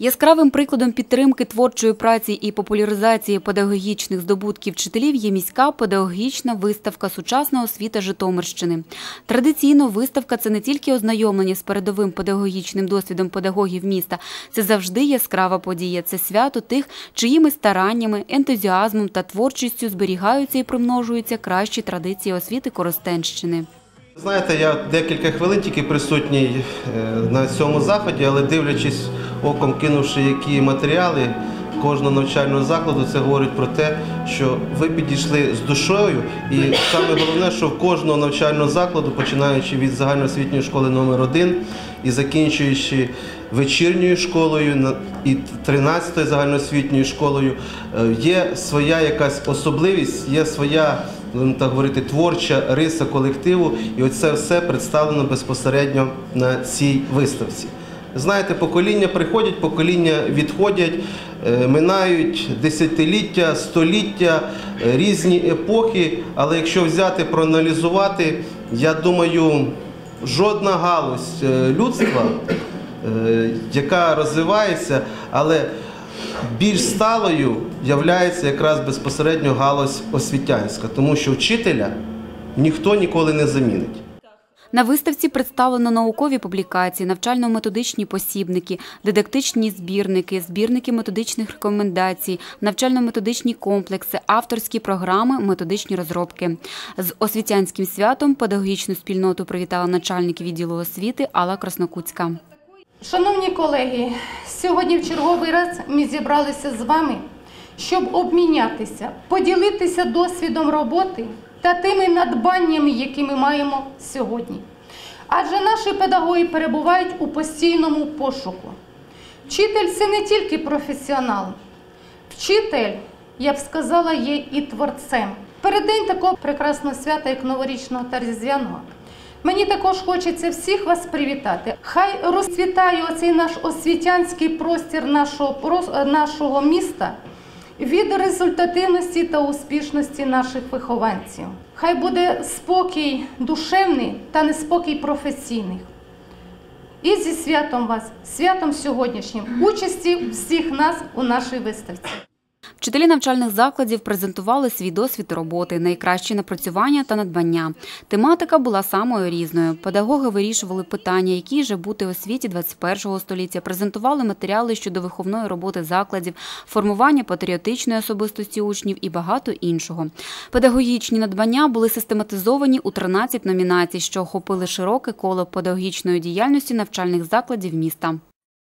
Яскравим прикладом підтримки творчої праці і популяризації педагогічних здобутків вчителів є міська педагогічна виставка Сучасна освіта Житомирщини. Традиційно виставка це не тільки ознайомлення з передовим педагогічним досвідом педагогів міста, це завжди яскрава подія. Це свято тих, чиїми стараннями, ентузіазмом та творчістю зберігаються і примножуються кращі традиції освіти Коростенщини. Знаєте, я декілька хвилин тільки присутній е, на цьому заході, але дивлячись оком, кинувши які матеріали кожного навчального закладу, це говорить про те, що ви підійшли з душою, і саме головне, що в кожного навчального закладу, починаючи від загальноосвітньої школи номер 1 і закінчуючи вечірньою школою і 13-ю загальноосвітньою школою, е, є своя якась особливість, є своя будемо так говорити, творча риса колективу, і оце все представлено безпосередньо на цій виставці. Знаєте, покоління приходять, покоління відходять, е, минають десятиліття, століття, е, різні епохи. Але якщо взяти, проаналізувати, я думаю, жодна галузь е, людства, яка розвивається, але більш сталою являється якраз безпосередньо галузь освітянська, тому що вчителя ніхто ніколи не замінить. На виставці представлено наукові публікації, навчально-методичні посібники, дидактичні збірники, збірники методичних рекомендацій, навчально-методичні комплекси, авторські програми, методичні розробки. З освітянським святом педагогічну спільноту привітала начальник відділу освіти Алла Краснокутська. Шановні колеги, сьогодні в черговий раз ми зібралися з вами, щоб обмінятися, поділитися досвідом роботи та тими надбаннями, які ми маємо сьогодні. Адже наші педагоги перебувають у постійному пошуку. Вчитель це не тільки професіонал. Вчитель, я б сказала, є і творцем. Переддень такого прекрасного свята, як новорічного та різдвяного, Мені також хочеться всіх вас привітати. Хай розцвітає оцей наш освітянський простір нашого, е, нашого міста від результативності та успішності наших вихованців. Хай буде спокій душевний та неспокій професійний. І зі святом вас, святом сьогоднішнім, участі всіх нас у нашій виставці. Вчителі навчальних закладів презентували свій досвід роботи, найкращі напрацювання та надбання. Тематика була самою різною. Педагоги вирішували питання, які же бути у освіті 21 століття, презентували матеріали щодо виховної роботи закладів, формування патріотичної особистості учнів і багато іншого. Педагогічні надбання були систематизовані у 13 номінацій, що охопили широке коло педагогічної діяльності навчальних закладів міста.